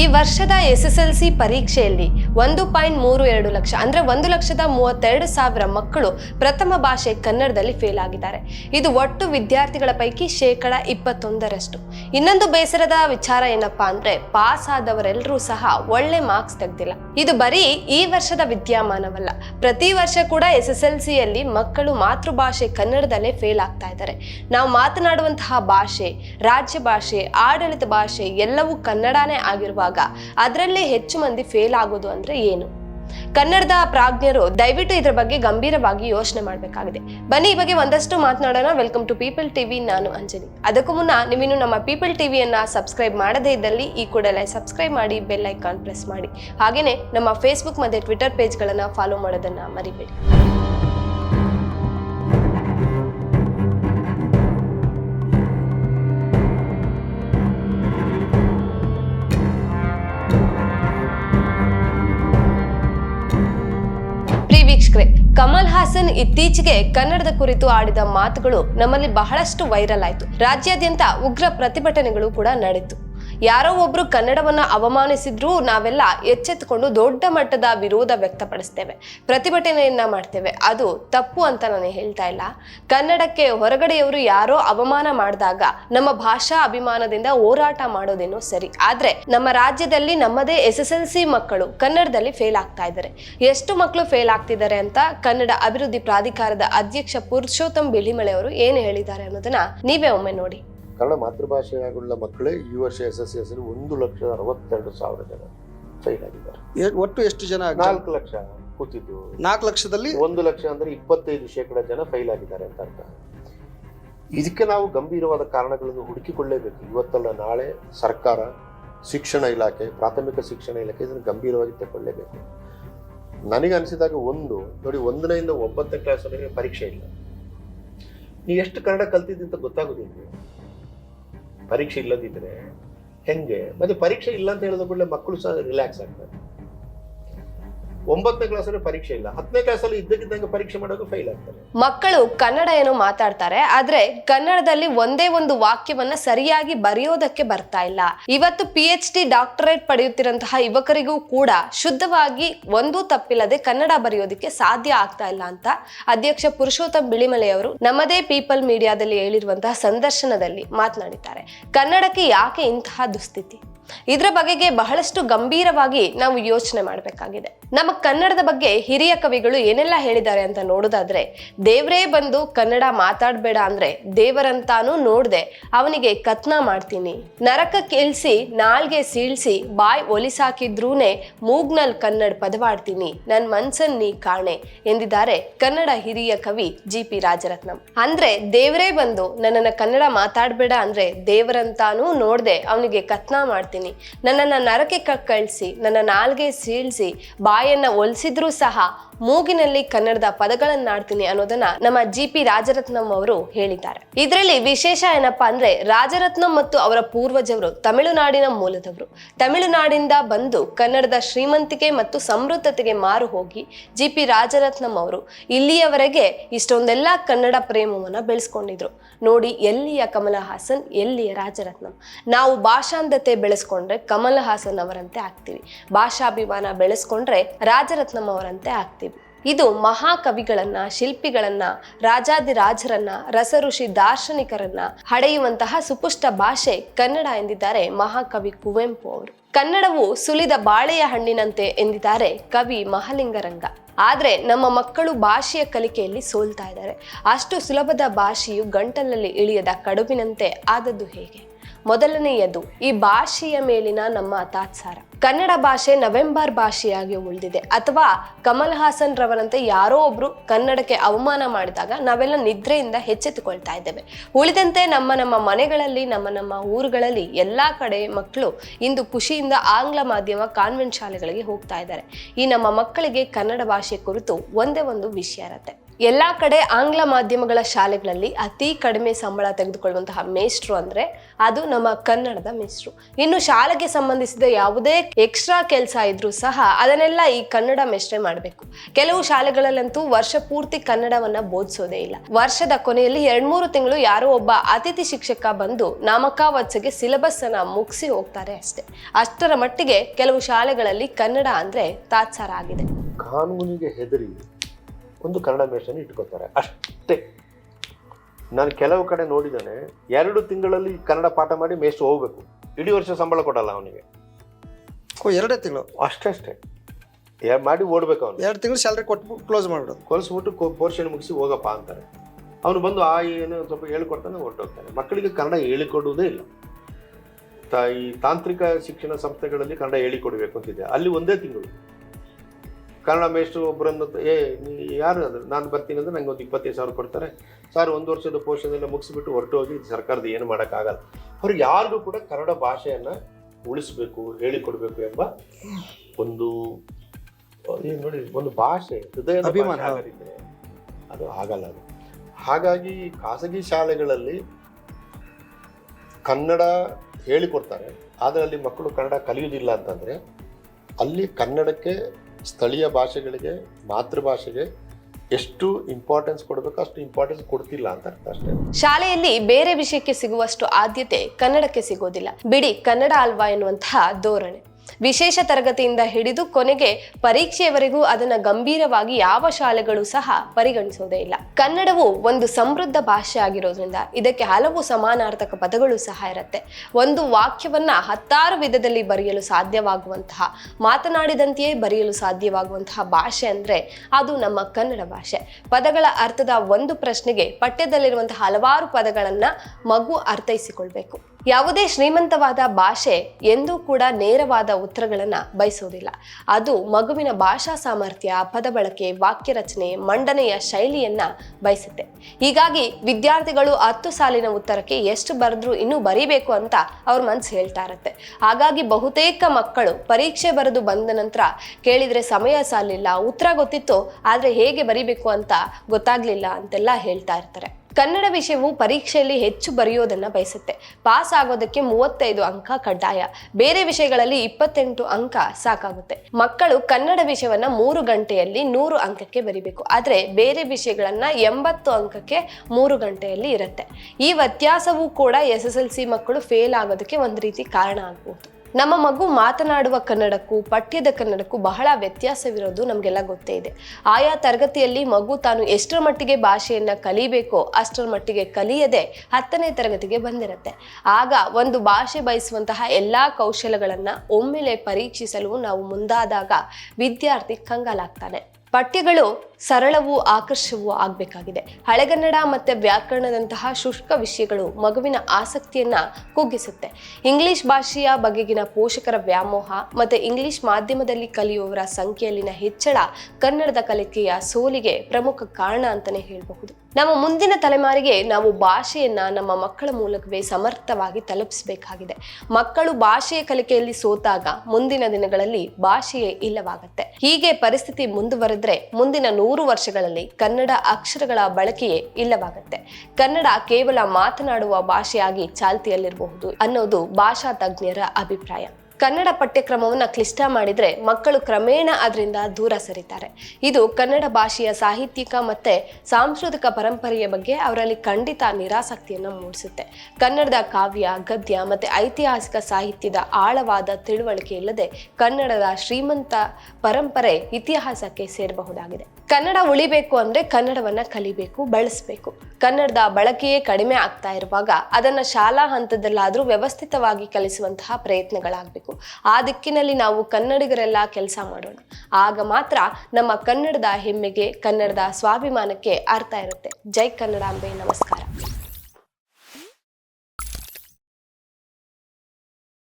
ಈ ವರ್ಷದ S S L C ಪರೀಕ್ಷೆಯಲ್ಲಿ ಒಂದು ಪಾಯಿಂಟ್ ಮೂರು ಎರಡು ಲಕ್ಷ, ಅಂದ್ರೆ ಒಂದು ಲಕ್ಷದ ಮೂವತ್ತೆರಡು ಸಾವಿರ ಮಕ್ಕಳು ಪ್ರಥಮ ಭಾಷೆ ಕನ್ನಡದಲ್ಲಿ ಫೇಲ್ ಆಗಿದ್ದಾರೆ. ಇದು ಒಟ್ಟು ವಿದ್ಯಾರ್ಥಿಗಳ ಪೈಕಿ ಶೇಕಡ ಇಪ್ಪತ್ತೊಂದರಷ್ಟು. ಇನ್ನೊಂದು ಬೇಸರದ ವಿಚಾರ ಏನಪ್ಪಾ ಅಂದ್ರೆ ಪಾಸ್ ಆದವರೆಲ್ಲರೂ ಸಹ ಒಳ್ಳೆ ಮಾರ್ಕ್ಸ್ ತೆಗ್ದಿಲ್ಲ. ಇದು ಬರೀ ಈ ವರ್ಷದ ವಿದ್ಯಮಾನವಲ್ಲ, ಪ್ರತಿ ವರ್ಷ ಕೂಡ ಎಸ್ ಎಸ್ ಎಲ್ ಸಿಯಲ್ಲಿ ಮಕ್ಕಳು ಮಾತೃಭಾಷೆ ಕನ್ನಡದಲ್ಲೇ ಫೇಲ್ ಆಗ್ತಾ ಇದ್ದಾರೆ. ನಾವು ಮಾತನಾಡುವಂತಹ ಭಾಷೆ, ರಾಜ್ಯ ಭಾಷೆ, ಆಡಳಿತ ಭಾಷೆ ಎಲ್ಲವೂ ಕನ್ನಡನೇ ಆಗಿರುವಾಗ ಅದರಲ್ಲೇ ಹೆಚ್ಚು ಮಂದಿ ಫೇಲ್ ಆಗೋದು ಅಂದ್ರೆ ಏನು? ಕನ್ನಡದ ಪ್ರಾಜ್ಞರು ದಯವಿಟ್ಟು ಇದ್ರ ಬಗ್ಗೆ ಗಂಭೀರವಾಗಿ ಯೋಚನೆ ಮಾಡಬೇಕಾಗಿದೆ. ಬನ್ನಿ, ಈ ಬಗ್ಗೆ ಒಂದಷ್ಟು ಮಾತನಾಡೋಣ. ವೆಲ್ಕಮ್ ಟು ಪೀಪಲ್ ಟಿವಿ ನಾನು ಅಂಜಲಿ. ಅದಕ್ಕೂ ಮುನ್ನ ನೀವಿನ್ನು ನಮ್ಮ ಪೀಪಲ್ ಟಿವಿಯನ್ನ ಸಬ್ಸ್ಕ್ರೈಬ್ ಮಾಡದೇ ಇದ್ದಲ್ಲಿ ಈ ಕೂಡಲೇ ಸಬ್ಸ್ಕ್ರೈಬ್ ಮಾಡಿ ಬೆಲ್ ಐಕಾನ್ ಪ್ರೆಸ್ ಮಾಡಿ. ಹಾಗೇನೆ ನಮ್ಮ ಫೇಸ್ಬುಕ್ ಮತ್ತೆ ಟ್ವಿಟರ್ ಪೇಜ್ಗಳನ್ನು ಫಾಲೋ ಮಾಡೋದನ್ನ ಮರಿಬೇಡಿ. ಇತ್ತೀಚೆಗೆ ಕನ್ನಡದ ಕುರಿತು ಆಡಿದ ಮಾತುಗಳು ನಮ್ಮಲ್ಲಿ ಬಹಳಷ್ಟು ವೈರಲ್ ಆಯಿತು. ರಾಜ್ಯಾದ್ಯಂತ ಉಗ್ರ ಪ್ರತಿಭಟನೆಗಳು ಕೂಡ ನಡೆಯಿತು ಯಾರೋ ಒಬ್ರು ಕನ್ನಡವನ್ನ ಅವಮಾನಿಸಿದ್ರೂ, ನಾವೆಲ್ಲ ಎಚ್ಚೆತ್ತುಕೊಂಡು ದೊಡ್ಡ ಮಟ್ಟದ ವಿರೋಧ ವ್ಯಕ್ತಪಡಿಸ್ತೇವೆ. ಪ್ರತಿಭಟನೆಯನ್ನ ಮಾಡ್ತೇವೆ. ಅದು ತಪ್ಪು ಅಂತ ನಾನು ಹೇಳ್ತಾ ಇಲ್ಲ. ಕನ್ನಡಕ್ಕೆ ಹೊರಗಡೆಯವರು ಯಾರೋ ಅವಮಾನ ಮಾಡಿದಾಗ, ನಮ್ಮ ಭಾಷಾ ಅಭಿಮಾನದಿಂದ ಹೋರಾಟ ಮಾಡೋದೇನು ಸರಿ. ಆದ್ರೆ ನಮ್ಮ ರಾಜ್ಯದಲ್ಲಿ ನಮ್ಮದೇ ಎಸ್ ಎಸ್ ಎಲ್ ಸಿ ಮಕ್ಕಳು ಕನ್ನಡದಲ್ಲಿ ಫೇಲ್ ಆಗ್ತಾ ಇದ್ದಾರೆ. ಎಷ್ಟು ಮಕ್ಕಳು ಫೇಲ್ ಆಗ್ತಿದ್ದಾರೆ ಅಂತ ಕನ್ನಡ ಅಭಿವೃದ್ಧಿ ಪ್ರಾಧಿಕಾರದ ಅಧ್ಯಕ್ಷ ಪುರುಷೋತ್ತಮ್ ಬಿಳಿಮಳೆ ಅವರು ಏನು ಹೇಳಿದ್ದಾರೆ ಅನ್ನೋದನ್ನ ನೀವೇ ಒಮ್ಮೆ ನೋಡಿ. ಕನ್ನಡ ಮಾತೃಭಾಷೆಯಾಗುಳ್ಳ ಮಕ್ಕಳೇ ಈ ವರ್ಷ ಎಸ್ ಎಸ್ ಎಸ್ ಒಂದು ಲಕ್ಷ ಅರವತ್ತೆರಡು ಸಾವಿರ ಜನ ಫೈಲ್ ಆಗಿದ್ದಾರೆ. ಎ- ಒಟ್ಟು ಎಷ್ಟು ಜನ ನಾಲ್ಕು ಲಕ್ಷ ಕೂತಿದ್ದು. ನಾಲ್ಕು ಲಕ್ಷದಲ್ಲಿ ಒಂದು ಲಕ್ಷ ಅಂದ್ರೆ ಇಪ್ಪತ್ತೈದು ಶೇಕಡ ಜನ ಫೈಲ್ ಆಗಿದ್ದಾರೆ ಅಂತ ಅರ್ಥ. ಇದಕ್ಕೆ ನಾವು ಗಂಭೀರವಾದ ಕಾರಣಗಳನ್ನು ಹುಡುಕಿಕೊಳ್ಳೇಬೇಕು. ಇವತ್ತಲ್ಲ ನಾಳೆ ಸರ್ಕಾರ ಶಿಕ್ಷಣ ಇಲಾಖೆ ಪ್ರಾಥಮಿಕ ಶಿಕ್ಷಣ ಇಲಾಖೆ ಇದನ್ನು ಗಂಭೀರವಾಗಿ ತಗೊಳ್ಳೇಬೇಕು ನನಗೆ ಅನಿಸಿದಾಗ ಒಂದು ನೋಡಿ ಒಂದನೆಯಿಂದ ಒಂಬತ್ತನೇ ಕ್ಲಾಸ್ವರೆಗೆ ಪರೀಕ್ಷೆ ಇಲ್ಲ. ನೀವು ಎಷ್ಟು ಕನ್ನಡ ಕಲ್ತಿದ್ದಿ ಅಂತ ಗೊತ್ತಾಗೋದಿಲ್ಲ ಪರೀಕ್ಷೆ ಇಲ್ಲದಿದ್ರೆ ಹೆಂಗೆ ಮತ್ತೆ ಪರೀಕ್ಷೆ ಇಲ್ಲ ಅಂತ ಹೇಳಿದ ಕೂಡಲೇ ಮಕ್ಕಳು ಸಹ ರಿಲ್ಯಾಕ್ಸ್ ಆಗ್ತಾರೆ ಒಂಬತ್ತನೇ ಕ್ಲಾಸಲ್ಲಿ ಪರೀಕ್ಷೆ ಇಲ್ಲ. ಹತ್ತನೇ ಕ್ಲಾಸಲ್ಲಿ ಇದ್ದಕ್ಕಿದ್ದಂಗೆ ಪರೀಕ್ಷೆ ಮಾಡೋದು ಫೈಲ್ ಆಗ್ತಾರೆ ಮಕ್ಕಳು ಕನ್ನಡ ಏನೋ ಮಾತಾಡ್ತಾರೆ, ಆದ್ರೆ ಕನ್ನಡದಲ್ಲಿ ಒಂದೇ ಒಂದು ವಾಕ್ಯವನ್ನ ಸರಿಯಾಗಿ ಬರೆಯೋದಕ್ಕೆ ಬರ್ತಾ ಇಲ್ಲ. ಇವತ್ತು ಪಿ ಎಚ್ ಡಿ ಡಾಕ್ಟರೇಟ್ ಪಡೆಯುತ್ತಿರಂತಹ ಯುವಕರಿಗೂ ಕೂಡ ಶುದ್ಧವಾಗಿ ಒಂದೂ ತಪ್ಪಿಲ್ಲದೆ ಕನ್ನಡ ಬರೆಯೋದಕ್ಕೆ ಸಾಧ್ಯ ಆಗ್ತಾ ಇಲ್ಲ ಅಂತ ಅಧ್ಯಕ್ಷ ಪುರುಷೋತ್ತಮ್ ಬಿಳಿಮಲೆಯವರು ನಮ್ಮದೇ ಪೀಪಲ್ ಮೀಡಿಯಾದಲ್ಲಿ ಹೇಳಿರುವಂತಹ ಸಂದರ್ಶನದಲ್ಲಿ ಮಾತನಾಡಿದ್ದಾರೆ. ಕನ್ನಡಕ್ಕೆ ಯಾಕೆ ಇಂತಹ ದುಸ್ಥಿತಿ? ಇದರ ಬಗೆಗೆ ಬಹಳಷ್ಟು ಗಂಭೀರವಾಗಿ ನಾವು ಯೋಚನೆ ಮಾಡಬೇಕಾಗಿದೆ. ನಮ್ಮ ಕನ್ನಡದ ಬಗ್ಗೆ ಹಿರಿಯ ಕವಿಗಳು ಏನೆಲ್ಲ ಹೇಳಿದ್ದಾರೆ ಅಂತ ನೋಡೋದಾದ್ರೆ, ದೇವರೇ ಬಂದು ಕನ್ನಡ ಮಾತಾಡಬೇಡ ಅಂದ್ರೆ ದೇವರಂತಾನು ನೋಡ್ದೆ, ಅವನಿಗೆ ಕತ್ನ ಮಾಡ್ತೀನಿ. ನರಕ ಕೇಳಿಸಿ, ನಾಲ್ಗೆ ಸೀಳ್ಸಿ, ಬಾಯ್ ಒಲಿಸಾಕಿದ್ರೂನೆ ಮೂಗ್ನಲ್ ಕನ್ನಡ ಪದವಾಡ್ತೀನಿ. ನನ್ ಮನ್ಸನ್ ನೀ ಕಾಣೆ ಎಂದಿದ್ದಾರೆ ಕನ್ನಡ ಹಿರಿಯ ಕವಿ ಜಿ ಪಿ ರಾಜರತ್ನಂ. ಅಂದ್ರೆ ದೇವರೇ ಬಂದು ನನ್ನನ್ನ ಕನ್ನಡ ಮಾತಾಡ್ಬೇಡ ಅಂದ್ರೆ ದೇವರಂತಾನೂ ನೋಡ್ದೆ, ಅವನಿಗೆ ಕತ್ನ ಮಾಡ್ತೀನಿ. ನನ್ನನ್ನ ನರಕೆ ಕಳ್ಸಿ ನನ್ನ ನಾಲ್ಗೆ ಸೀಳಿಸಿ ಬಾಯನ್ನು ಒಲಿಸಿದ್ರೂ ಸಹ ಮೂಗಿನಲ್ಲಿ ಕನ್ನಡದ ಪದಗಳನ್ನಾಡ್ತೀನಿ ಅನ್ನೋದನ್ನ ನಮ್ಮ ಜಿ ಪಿ ರಾಜರತ್ನಂ ಅವರು ಹೇಳಿದ್ದಾರೆ. ಇದರಲ್ಲಿ ವಿಶೇಷ ಏನಪ್ಪಾ ಅಂದ್ರೆ ರಾಜರತ್ನಂ ಮತ್ತು ಅವರ ಪೂರ್ವಜರು ತಮಿಳುನಾಡಿನ ಮೂಲದವರು. ತಮಿಳುನಾಡಿಂದ ಬಂದು ಕನ್ನಡದ ಶ್ರೀಮಂತಿಕೆ ಮತ್ತು ಸಮೃದ್ಧತೆಗೆ ಮಾರು ಹೋಗಿ ಜಿ ಪಿ ರಾಜರತ್ನಂ ಅವರು ಇಲ್ಲಿಯವರೆಗೆ ಇಷ್ಟೊಂದೆಲ್ಲ ಕನ್ನಡ ಪ್ರೇಮವನ್ನ ಬೆಳೆಸ್ಕೊಂಡಿದ್ರು. ನೋಡಿ ಎಲ್ಲಿಯ ಕಮಲ ಹಾಸನ್ ಎಲ್ಲಿಯ ರಾಜರತ್ನಂ. ನಾವು ಭಾಷಾಂಧತೆ ಬೆಳೆಸ್ಕೊಂಡ್ರೆ ಕಮಲ ಹಾಸನ್ ಅವರಂತೆ ಆಗ್ತೀವಿ. ಭಾಷಾಭಿಮಾನ ಬೆಳೆಸ್ಕೊಂಡ್ರೆ ರಾಜರತ್ನಂ ಅವರಂತೆ ಆಗ್ತೀವಿ. ಇದು ಮಹಾಕವಿಗಳನ್ನ, ಶಿಲ್ಪಿಗಳನ್ನ ರಾಜಾದಿರಾಜರನ್ನ ರಸಋಷಿ ದಾರ್ಶನಿಕರನ್ನ ಹಡೆಯುವಂತಹ ಸುಪುಷ್ಟ ಭಾಷೆ ಕನ್ನಡ ಎಂದಿದ್ದಾರೆ ಮಹಾಕವಿ ಕುವೆಂಪು ಅವರು. ಕನ್ನಡವು ಸುಲಿದ ಬಾಳೆಯ ಹಣ್ಣಿನಂತೆ ಎಂದಿದ್ದಾರೆ ಕವಿ ಮಹಲಿಂಗರಂಗ. ಆದ್ರೆ ನಮ್ಮ ಮಕ್ಕಳು ಭಾಷೆಯ ಕಲಿಕೆಯಲ್ಲಿ ಸೋಲ್ತಾ ಇದ್ದಾರೆ. ಅಷ್ಟು ಸುಲಭದ ಭಾಷೆಯು ಗಂಟಲಲ್ಲಿ ಇಳಿಯದ ಕಡುಬಿನಂತೆ ಆದದ್ದು ಹೇಗೆ? ಮೊದಲನೆಯದು, ಈ ಭಾಷೆಯ ಮೇಲಿನ ನಮ್ಮ ತಾತ್ಸಾರ ಕನ್ನಡ ಭಾಷೆ ನವೆಂಬರ್ ಭಾಷೆಯಾಗಿ ಉಳಿದಿದೆ. ಅಥವಾ ಕಮಲ್ ಹಾಸನ್ ರವರಂತೆ ಯಾರೋ ಒಬ್ರು ಕನ್ನಡಕ್ಕೆ ಅವಮಾನ ಮಾಡಿದಾಗ ನಾವೆಲ್ಲ ನಿದ್ರೆಯಿಂದ ಎಚ್ಚೆತ್ತುಕೊಳ್ತಾ ಇದ್ದೇವೆ. ಉಳಿದಂತೆ ನಮ್ಮ ನಮ್ಮ ಮನೆಗಳಲ್ಲಿ, ನಮ್ಮ ನಮ್ಮ ಊರುಗಳಲ್ಲಿ ಎಲ್ಲ ಕಡೆ ಮಕ್ಕಳು ಇಂದು ಖುಷಿಯಿಂದ ಆಂಗ್ಲ ಮಾಧ್ಯಮ ಕಾನ್ವೆಂಟ್ ಶಾಲೆಗಳಿಗೆ ಹೋಗ್ತಾ ಇದ್ದಾರೆ. ಈ ನಮ್ಮ ಮಕ್ಕಳಿಗೆ ಕನ್ನಡ ಭಾಷೆ ಕುರಿತು ಒಂದೇ ಒಂದು ವಿಷಯ ಇರತ್ತೆ. ಎಲ್ಲಾ ಕಡೆ ಆಂಗ್ಲ ಮಾಧ್ಯಮಗಳ ಶಾಲೆಗಳಲ್ಲಿ ಅತಿ ಕಡಿಮೆ ಸಂಬಳ ತೆಗೆದುಕೊಳ್ಳುವಂತಹ ಮೇಷ್ಟ್ರು ಅಂದ್ರೆ ಅದು ನಮ್ಮ ಕನ್ನಡದ ಮೇಷ್ಟ್ರು. ಇನ್ನು ಶಾಲೆಗೆ ಸಂಬಂಧಿಸಿದ ಯಾವುದೇ ಎಕ್ಸ್ಟ್ರಾ ಕೆಲಸ ಇದ್ರೂ ಸಹ ಅದನ್ನೆಲ್ಲ ಈ ಕನ್ನಡ ಮೇಷ್ಟ್ರೇ ಮಾಡಬೇಕು. ಕೆಲವು ಶಾಲೆಗಳಲ್ಲಂತೂ ವರ್ಷ ಪೂರ್ತಿ ಕನ್ನಡವನ್ನ ಬೋಧಿಸೋದೇ ಇಲ್ಲ. ವರ್ಷದ ಕೊನೆಯಲ್ಲಿ ಎರಡ್ಮೂರು ತಿಂಗಳು ಯಾರೋ ಒಬ್ಬ ಅತಿಥಿ ಶಿಕ್ಷಕ ಬಂದು ನಾಮಕಾವತ್ಸೆಗೆ ಸಿಲೆಬಸ್ ಅನ್ನ ಮುಗಿಸಿ ಹೋಗ್ತಾರೆ ಅಷ್ಟೇ. ಅಷ್ಟರ ಮಟ್ಟಿಗೆ ಕೆಲವು ಶಾಲೆಗಳಲ್ಲಿ ಕನ್ನಡ ಅಂದ್ರೆ ತಾತ್ಸಾರ ಆಗಿದೆ. ಕಾನೂನಿಗೆ ಹೆದರಿ ಒಂದು ಕನ್ನಡ ಮೇಷನ್ನು ಇಟ್ಕೋತಾರೆ. ಅಷ್ಟೇ. ನಾನು ಕೆಲವು ಕಡೆ ನೋಡಿದ್ದೇನೆ ಎರಡು ತಿಂಗಳಲ್ಲಿ ಕನ್ನಡ ಪಾಠ ಮಾಡಿ ಮೇಷ್ಟು ಹೋಗ್ಬೇಕು. ಇಡೀ ವರ್ಷ ಸಂಬಳ ಕೊಡಲ್ಲ ಅವನಿಗೆ. ಓ ಎರಡೇ ತಿಂಗಳು? ಅಷ್ಟೇ ಅಷ್ಟೇ. ಮಾಡಿ ಓಡ್ಬೇಕು ಅವನು. ಎರಡು ತಿಂಗಳು ಸ್ಯಾಲ್ರಿ ಕೊಟ್ಬಿಟ್ಟು ಕ್ಲೋಸ್ ಮಾಡಿಬಿಡೋದು. ಕೊಲಿಸ್ಬಿಟ್ಟು ಪೋರ್ಷನ್ ಮುಗಿಸಿ ಹೋಗಪ್ಪ ಅಂತಾರೆ. ಅವನು ಬಂದು ಆ ಏನು ಸ್ವಲ್ಪ ಹೇಳ್ಕೊಡ್ತಾನೆ ಹೊರಟೋಗ್ತಾನೆ. ಮಕ್ಕಳಿಗೆ ಕನ್ನಡ ಹೇಳಿಕೊಡುವುದೇ ಇಲ್ಲ. ತ- ಈ ತಾಂತ್ರಿಕ ಶಿಕ್ಷಣ ಸಂಸ್ಥೆಗಳಲ್ಲಿ ಕನ್ನಡ ಹೇಳಿಕೊಡ್ಬೇಕು ಅಂತಿದೆ. ಅಲ್ಲಿ ಒಂದೇ ತಿಂಗಳು. ಕನ್ನಡ ಮೇಷ್ಟ್ರು ಒಬ್ಬರನ್ನು ಏ ನೀ ಯಾರು ಅದು? ನಾನು ಬರ್ತೀನಿ ಅಂದರೆ ನನಗೆ ಒಂದು ಇಪ್ಪತ್ತೈದು ಸಾವಿರ ಕೊಡ್ತಾರೆ. ಸರ್ ಒಂದು ವರ್ಷದ ಪೋರ್ಷನ್ ಎಲ್ಲ ಮುಗಿಸ್ಬಿಟ್ಟು ಹೊರಟು ಹೋಗಿ ಸರ್ಕಾರದ ಏನು ಮಾಡೋಕ್ಕಾಗಲ್ಲ. ಅವ್ರಿಗೆ ಯಾರಿಗೂ ಕೂಡ ಕನ್ನಡ ಭಾಷೆಯನ್ನು ಉಳಿಸ್ಬೇಕು ಹೇಳಿಕೊಡ್ಬೇಕು ಎಂಬ ಒಂದು ಏನು ನೋಡಿ ಒಂದು ಭಾಷೆ ಹೃದಯ ಅಭಿಮಾನ, ಅದು ಆಗಲ್ಲ ಅದು. ಹಾಗಾಗಿ ಖಾಸಗಿ ಶಾಲೆಗಳಲ್ಲಿ ಕನ್ನಡ ಹೇಳಿಕೊಡ್ತಾರೆ. ಆದರೆ ಅಲ್ಲಿ ಮಕ್ಕಳು ಕನ್ನಡ ಕಲಿಯೋದಿಲ್ಲ ಅಂತಂದರೆ ಅಲ್ಲಿ ಕನ್ನಡಕ್ಕೆ ಸ್ಥಳೀಯ ಭಾಷೆಗಳಿಗೆ, ಮಾತೃಭಾಷೆಗೆ ಎಷ್ಟು ಇಂಪಾರ್ಟೆನ್ಸ್ ಕೊಡಬೇಕು ಅಷ್ಟು ಇಂಪಾರ್ಟೆನ್ಸ್ ಕೊಡ್ತಿಲ್ಲ ಅಂತ ಅರ್ಥ ಅಷ್ಟೇ. ಶಾಲೆಯಲ್ಲಿ ಬೇರೆ ವಿಷಯಕ್ಕೆ ಸಿಗುವಷ್ಟು ಆದ್ಯತೆ ಕನ್ನಡಕ್ಕೆ ಸಿಗೋದಿಲ್ಲ. ಬಿಡಿ ಕನ್ನಡ ಅಲ್ವಾ ಎನ್ನುವಂತಹ ಧೋರಣೆ. ವಿಶೇಷ ತರಗತಿಯಿಂದ ಹಿಡಿದು ಕೊನೆಗೆ ಪರೀಕ್ಷೆಯವರೆಗೂ ಅದನ್ನು ಗಂಭೀರವಾಗಿ ಯಾವ ಶಾಲೆಗಳು ಸಹ ಪರಿಗಣಿಸೋದೇ ಇಲ್ಲ. ಕನ್ನಡವು ಒಂದು ಸಮೃದ್ಧ ಭಾಷೆ ಆಗಿರೋದ್ರಿಂದ ಇದಕ್ಕೆ ಹಲವು ಸಮಾನಾರ್ಥಕ ಪದಗಳು ಸಹ ಇರುತ್ತೆ. ಒಂದು ವಾಕ್ಯವನ್ನ ಹತ್ತಾರು ವಿಧದಲ್ಲಿ ಬರೆಯಲು ಸಾಧ್ಯವಾಗುವಂತಹ, ಮಾತನಾಡಿದಂತೆಯೇ ಬರೆಯಲು ಸಾಧ್ಯವಾಗುವಂತಹ ಭಾಷೆ ಅಂದ್ರೆ ಅದು ನಮ್ಮ ಕನ್ನಡ ಭಾಷೆ. ಪದಗಳ ಅರ್ಥದ ಒಂದು ಪ್ರಶ್ನೆಗೆ ಪಠ್ಯದಲ್ಲಿರುವಂತಹ ಹಲವಾರು ಪದಗಳನ್ನ ಮಗು ಅರ್ಥೈಸಿಕೊಳ್ಬೇಕು. ಯಾವುದೇ ಶ್ರೀಮಂತವಾದ ಭಾಷೆ ಎಂದೂ ಕೂಡ ನೇರವಾದ ಉತ್ತರಗಳನ್ನು ಬಯಸೋದಿಲ್ಲ ಅದು ಮಗುವಿನ ಭಾಷಾ ಸಾಮರ್ಥ್ಯ ಪದ ಬಳಕೆ ವಾಕ್ಯ ರಚನೆ, ಮಂಡನೆಯ ಶೈಲಿಯನ್ನ ಬಯಸುತ್ತೆ. ಹೀಗಾಗಿ ವಿದ್ಯಾರ್ಥಿಗಳು ಹತ್ತು ಸಾಲಿನ ಉತ್ತರಕ್ಕೆ ಎಷ್ಟು ಬರೆದ್ರು ಇನ್ನೂ ಬರೀಬೇಕು ಅಂತ ಅವ್ರ ಮನಸ್ಸು ಹೇಳ್ತಾ ಇರುತ್ತೆ. ಹಾಗಾಗಿ ಬಹುತೇಕ ಮಕ್ಕಳು ಪರೀಕ್ಷೆ ಬರೆದು ಬಂದ ನಂತರ ಕೇಳಿದರೆ ಸಮಯ ಸಾಲಿಲ್ಲ, ಉತ್ತರ ಗೊತ್ತಿತ್ತು, ಆದರೆ ಹೇಗೆ ಬರೀಬೇಕು ಅಂತ ಗೊತ್ತಾಗ್ಲಿಲ್ಲ ಅಂತೆಲ್ಲ ಹೇಳ್ತಾ ಇರ್ತಾರೆ. ಕನ್ನಡ ವಿಷಯವು ಪರೀಕ್ಷೆಯಲ್ಲಿ ಹೆಚ್ಚು ಬರೆಯೋದನ್ನು ಬಯಸುತ್ತೆ. ಪಾಸ್ ಆಗೋದಕ್ಕೆ ಮೂವತ್ತೈದು ಅಂಕ ಕಡ್ಡಾಯ. ಬೇರೆ ವಿಷಯಗಳಲ್ಲಿ ಇಪ್ಪತ್ತೆಂಟು ಅಂಕ ಸಾಕಾಗುತ್ತೆ. ಮಕ್ಕಳು ಕನ್ನಡ ವಿಷಯವನ್ನ ಮೂರು ಗಂಟೆಯಲ್ಲಿ ನೂರು ಅಂಕಕ್ಕೆ ಬರಿಬೇಕು. ಆದರೆ ಬೇರೆ ವಿಷಯಗಳನ್ನ ಎಂಬತ್ತು ಅಂಕಕ್ಕೆ ಮೂರು ಗಂಟೆಯಲ್ಲಿ ಇರುತ್ತೆ. ಈ ವ್ಯತ್ಯಾಸವೂ ಕೂಡ ಎಸ್ ಎಸ್ ಎಲ್ ಸಿ ಮಕ್ಕಳು ಫೇಲ್ ಆಗೋದಕ್ಕೆ ಒಂದು ರೀತಿ ಕಾರಣ ಆಗ್ಬೋದು. ನಮ್ಮ ಮಗು ಮಾತನಾಡುವ ಕನ್ನಡಕ್ಕೂ ಪಠ್ಯದ ಕನ್ನಡಕ್ಕೂ ಬಹಳ ವ್ಯತ್ಯಾಸವಿರೋದು ನಮಗೆಲ್ಲ ಗೊತ್ತೇ ಇದೆ. ಆಯಾ ತರಗತಿಯಲ್ಲಿ ಮಗು ತಾನು ಎಷ್ಟರ ಮಟ್ಟಿಗೆ ಭಾಷೆಯನ್ನು ಕಲಿಬೇಕೋ ಅಷ್ಟರ ಮಟ್ಟಿಗೆ ಕಲಿಯದೆ ಹತ್ತನೇ ತರಗತಿಗೆ ಬಂದಿರುತ್ತೆ. ಆಗ ಒಂದು ಭಾಷೆ ಬಯಸುವಂತಹ ಎಲ್ಲ ಕೌಶಲಗಳನ್ನು ಒಮ್ಮೆಲೆ ಪರೀಕ್ಷಿಸಲು ನಾವು ಮುಂದಾದಾಗ ವಿದ್ಯಾರ್ಥಿ ಕಂಗಾಲಾಗ್ತಾನೆ. ಪಠ್ಯಗಳು ಸರಳವೂ ಆಕರ್ಷವೂ ಆಗಬೇಕಾಗಿದೆ. ಹಳೆಗನ್ನಡ ಮತ್ತು ವ್ಯಾಕರಣದಂತಹ ಶುಷ್ಕ ವಿಷಯಗಳು ಮಗುವಿನ ಆಸಕ್ತಿಯನ್ನು ಕುಗ್ಗಿಸುತ್ತೆ. ಇಂಗ್ಲಿಷ್ ಭಾಷೆಯ ಬಗೆಗಿನ ಪೋಷಕರ ವ್ಯಾಮೋಹ ಮತ್ತು ಇಂಗ್ಲಿಷ್ ಮಾಧ್ಯಮದಲ್ಲಿ ಕಲಿಯುವವರ ಸಂಖ್ಯೆಯಲ್ಲಿನ ಹೆಚ್ಚಳ ಕನ್ನಡದ ಕಲಿಕೆಯ ಸೋಲಿಗೆ ಪ್ರಮುಖ ಕಾರಣ ಅಂತಲೇ ಹೇಳಬಹುದು. ನಮ್ಮ ಮುಂದಿನ ತಲೆಮಾರಿಗೆ ನಾವು ಭಾಷೆಯನ್ನು ನಮ್ಮ ಮಕ್ಕಳ ಮೂಲಕವೇ ಸಮರ್ಥವಾಗಿ ತಲುಪಿಸಬೇಕಾಗಿದೆ. ಮಕ್ಕಳು ಭಾಷೆಯ ಕಲಿಕೆಯಲ್ಲಿ ಸೋತಾಗ ಮುಂದಿನ ದಿನಗಳಲ್ಲಿ ಭಾಷೆಯೇ ಇಲ್ಲವಾಗುತ್ತೆ. ಹೀಗೆ ಪರಿಸ್ಥಿತಿ ಮುಂದುವರೆದ್ರೆ ಮುಂದಿನ ನೂರು ವರ್ಷಗಳಲ್ಲಿ ಕನ್ನಡ ಅಕ್ಷರಗಳ ಬಳಕೆಯೇ ಇಲ್ಲವಾಗುತ್ತೆ. ಕನ್ನಡ ಕೇವಲ ಮಾತನಾಡುವ ಭಾಷೆಯಾಗಿ ಚಾಲ್ತಿಯಲ್ಲಿರಬಹುದು ಅನ್ನೋದು ಭಾಷಾ ತಜ್ಞರ ಅಭಿಪ್ರಾಯ. ಕನ್ನಡ ಪಠ್ಯಕ್ರಮವನ್ನು ಕ್ಲಿಷ್ಟ ಮಾಡಿದರೆ ಮಕ್ಕಳು ಕ್ರಮೇಣ ಅದರಿಂದ ದೂರ ಸರಿತಾರೆ. ಇದು ಕನ್ನಡ ಭಾಷೆಯ ಸಾಹಿತ್ಯಿಕ ಮತ್ತು ಸಾಂಸ್ಕೃತಿಕ ಪರಂಪರೆಯ ಬಗ್ಗೆ ಅವರಲ್ಲಿ ಖಂಡಿತ ನಿರಾಸಕ್ತಿಯನ್ನು ಮೂಡಿಸುತ್ತೆ. ಕನ್ನಡದ ಕಾವ್ಯ, ಗದ್ಯ ಮತ್ತೆ ಐತಿಹಾಸಿಕ ಸಾಹಿತ್ಯದ ಆಳವಾದ ತಿಳುವಳಿಕೆ ಇಲ್ಲದೆ ಕನ್ನಡದ ಶ್ರೀಮಂತ ಪರಂಪರೆ ಇತಿಹಾಸಕ್ಕೆ ಸೇರಬಹುದಾಗಿದೆ. ಕನ್ನಡ ಉಳಿಬೇಕು ಅಂದ್ರೆ ಕನ್ನಡವನ್ನ ಕಲಿಬೇಕು, ಬಳಸಬೇಕು. ಕನ್ನಡದ ಬಳಕೆಯೇ ಕಡಿಮೆ ಆಗ್ತಾ ಇರುವಾಗ ಅದನ್ನ ಶಾಲಾ ಹಂತದಲ್ಲಾದರೂ ವ್ಯವಸ್ಥಿತವಾಗಿ ಕಲಿಸುವಂತಹ ಪ್ರಯತ್ನಗಳಾಗಬೇಕು. ಆ ದಿಕ್ಕಿನಲ್ಲಿ ನಾವು ಕನ್ನಡಿಗರೆಲ್ಲ ಕೆಲಸ ಮಾಡೋಣ. ಆಗ ಮಾತ್ರ ನಮ್ಮ ಕನ್ನಡದ ಹೆಮ್ಮೆಗೆ, ಕನ್ನಡದ ಸ್ವಾಭಿಮಾನಕ್ಕೆ ಅರ್ಥ ಇರುತ್ತೆ. ಜೈ ಕನ್ನಡಾಂಬೆ ನಮಸ್ಕಾರ.